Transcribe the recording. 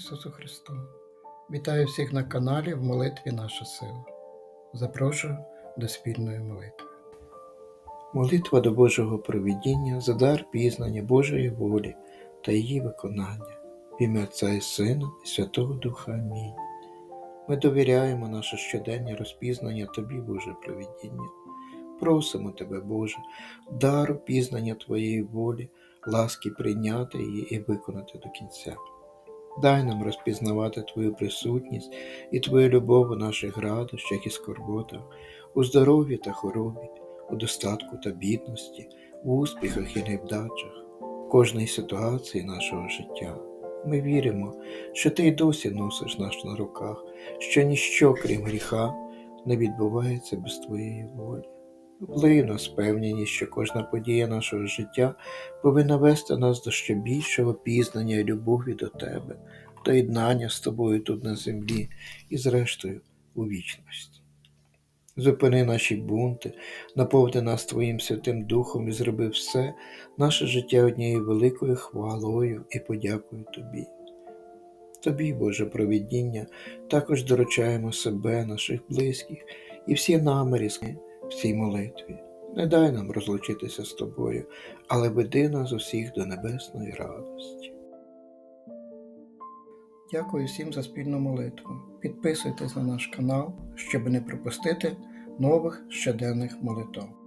Ісусу Христу. Вітаю всіх на каналі в молитві Наша сила. Запрошую до спільної молитви. Молитва до Божого провідіння за дар пізнання Божої волі та її виконання. В ім'я Отця і Сина і Святого Духа. Амінь. Ми довіряємо наше щоденне розпізнання Тобі, Боже провідіння. Просимо Тебе, Боже, дару пізнання Твоєї волі, ласки прийняти її і виконати до кінця. Дай нам розпізнавати Твою присутність і Твою любов у наших радощах і скорботах, у здоров'ї та хворобі, у достатку та бідності, в успіхах і невдачах, в кожній ситуації нашого життя. Ми віримо, що Ти й досі носиш нас на руках, що ніщо, крім гріха, не відбувається без Твоєї волі. Влий в нас впевненість, що кожна подія нашого життя повинна вести нас до ще більшого пізнання і любові до Тебе, до єднання з Тобою тут на землі і, зрештою, у вічності. Зупини наші бунти, наповни нас Твоїм Святим Духом і зроби все наше життя однією великою хвалою і подякою Тобі. Тобі, Боже провідіння, також доручаємо себе, наших близьких і всі наміри в цій молитві. Не дай нам розлучитися з тобою, але веди нас усіх до небесної радості. Дякую всім за спільну молитву. Підписуйтесь на наш канал, щоб не пропустити нових щоденних молитв.